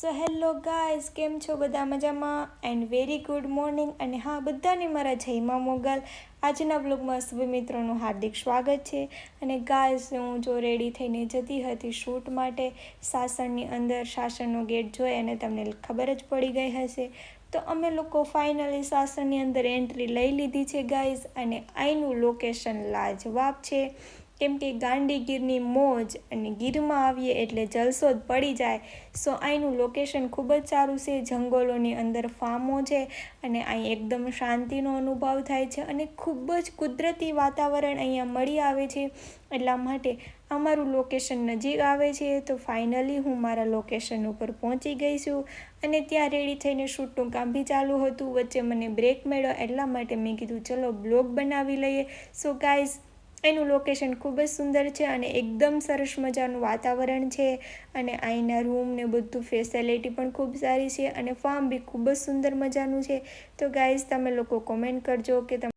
So hello guys કેમ છો બધા મજામાં? એન્ડ વેરી ગુડ મોર્નિંગ અને હા, બધાને મારા જયમાં મોગલ. આજના બ્લોગમાં સભી મિત્રોનું હાર્દિક સ્વાગત છે. અને ગાઈઝ હું જો રેડી થઈને જતી હતી શૂટ માટે, સાસણની અંદર સાસણનો ગેટ જોઈ અને તમને ખબર જ પડી ગઈ હશે. તો અમે લોકો ફાઇનલી સાસણની અંદર એન્ટ્રી લઈ લીધી છે ગાઈઝ અને અહીંનું લોકેશન લાજવાબ છે. કેમ કે ગાંડીગીરની મોજ અને ગીરમાં આવીએ એટલે જલસો જ પડી જાય. સો અહીંનું લોકેશન ખૂબ જ સારું છે. જંગલોની અંદર ફાર્મો છે અને અહીં એકદમ શાંતિનો અનુભવ થાય છે અને ખૂબ જ કુદરતી વાતાવરણ અહીંયા મળી આવે છે. એટલા માટે અમારું લોકેશન નજીક આવે છે તો ફાઇનલી હું મારા લોકેશન ઉપર પહોંચી ગઈ છું અને ત્યાં રેડી થઈને શૂટનું કામ બી ચાલુ હતું. વચ્ચે મને બ્રેક મળ્યો. એટલા માટે મેં કીધું, ચલો બ્લોગ બનાવી લઈએ. સો ગાઈઝ એનું લોકેશન ખૂબ જ સુંદર છે અને એકદમ સરસ મજાનું વાતાવરણ છે. અને અહીંના રૂમ ને બધું ફેસિલિટી પણ ખૂબ સારી છે અને ફાર્મ બી ખૂબ જ સુંદર મજાનું છે. તો ગાઈઝ તમે લોકો કોમેન્ટ કરજો કે તમે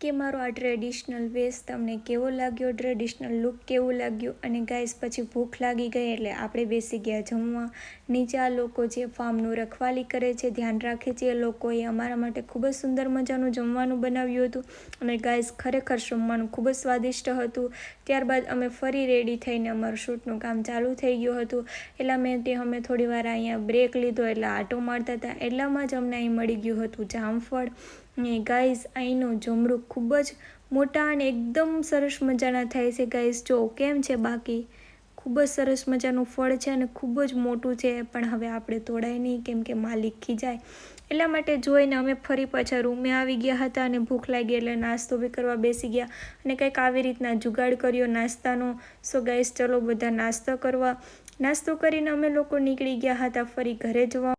કે મારો આ ટ્રેડિશનલ વેસ તમને કેવો લાગ્યો? ટ્રેડિશનલ લુક કેવું લાગ્યું? અને ગાઈસ પછી ભૂખ લાગી ગઈ એટલે આપણે બેસી ગયા જમવા. નીચે લોકો જે ફાર્મનું રખવાલી કરે છે, ધ્યાન રાખે છે, એ લોકોએ અમારા માટે ખૂબ જ સુંદર મજાનું જમવાનું બનાવ્યું હતું. અને ગાઈસ ખરેખર જમવાનું ખૂબ જ સ્વાદિષ્ટ હતું. ત્યારબાદ અમે ફરી રેડી થઈને અમારું શૂટનું કામ ચાલુ થઈ ગયું હતું. એટલા મેં તે અમે થોડી વાર અહીંયા બ્રેક લીધો એટલે આટો મારતા હતા. એટલામાં જ અમને અહીં મળી ગયું હતું જામફળ. ને ગાઈઝ અહીંનું જમરૂક ખૂબ જ મોટા અને એકદમ સરસ મજાના થાય છે ગાઈઝ જો કેમ છે બાકી? ખૂબ જ સરસ મજાનું ફળ છે અને ખૂબ જ મોટું છે. પણ હવે આપણે તોડાય નહીં, કેમ કે માલિક ખીજાય. એટલા માટે જોઈને અમે ફરી પાછા રૂમે આવી ગયા હતા અને ભૂખ લાગી એટલે નાસ્તો બી કરવા બેસી ગયા અને કંઈક આવી રીતના જુગાડ કર્યો નાસ્તાનો. સો ગાઈસ ચલો બધા નાસ્તો કરવા. નાસ્તો કરીને અમે લોકો નીકળી ગયા હતા ફરી ઘરે જવા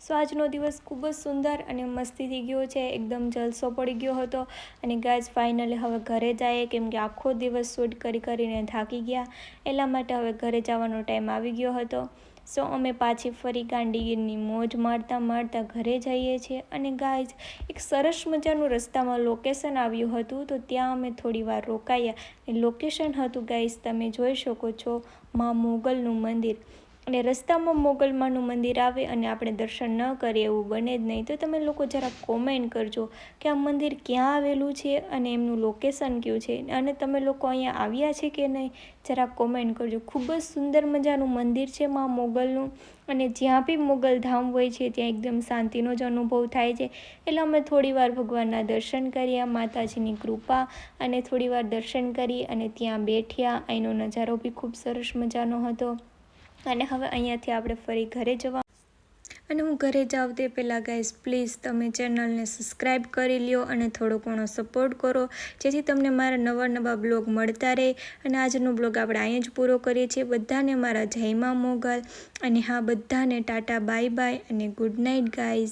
સો આજનો દિવસ ખૂબ જ સુંદર અને મસ્તીથી ગયો છે. એકદમ જલસો પડી ગયો હતો અને ગાય ફાઇનલી હવે ઘરે જઈએ કેમ કે આખો દિવસ શૂટ કરી કરીને થાકી ગયા. એટલા માટે હવે ઘરે જવાનો ટાઈમ આવી ગયો હતો. સો અમે પાછી ફરી ગાંડીગીરની મોજ મારતા મારતા ઘરે જઈએ છીએ અને ગાય એક સરસ મજાનું રસ્તામાં લોકેશન આવ્યું હતું તો ત્યાં અમે થોડી વાર રોકાયા. લોકેશન હતું ગાઈસ તમે જોઈ શકો છો મા મોગલનું મંદિર. અને રસ્તામાં મોગલમાનું મંદિર આવે અને આપણે દર્શન ન કરીએ એવું બને જ નહીં. તો તમે લોકો જરા કોમેન્ટ કરજો કે આ મંદિર ક્યાં આવેલું છે અને એમનું લોકેશન કયું છે? અને તમે લોકો અહીંયા આવ્યા છે કે નહીં? જરા કોમેન્ટ કરજો. ખૂબ જ સુંદર મજાનું મંદિર છે મા મોગલનું અને જ્યાં બી મોગલ ધામ હોય છે ત્યાં એકદમ શાંતિનો જ અનુભવ થાય છે. એટલે અમે થોડીવાર ભગવાનના દર્શન કર્યા, માતાજીની કૃપા અને થોડીવાર દર્શન કરી અને ત્યાં બેઠ્યા. અહીંનો નજારો બી ખૂબ સરસ મજાનો હતો. અને હવે અહીંયાથી આપણે ફરી ઘરે જવા અને હું ઘરે જાઉં તે પહેલાં ગાઈઝ પ્લીઝ તમે ચેનલને સબસ્ક્રાઈબ કરી લ્યો અને થોડો ઘણો સપોર્ટ કરો, જેથી તમને મારા નવા નવા બ્લોગ મળતા રહે. અને આજનો બ્લોગ આપણે અહીંયા જ પૂરો કરીએ છીએ. બધાને મારા જયમાં મોગલ. અને હા, બધાને ટાટા બાય બાય અને ગુડ નાઇટ ગાઈઝ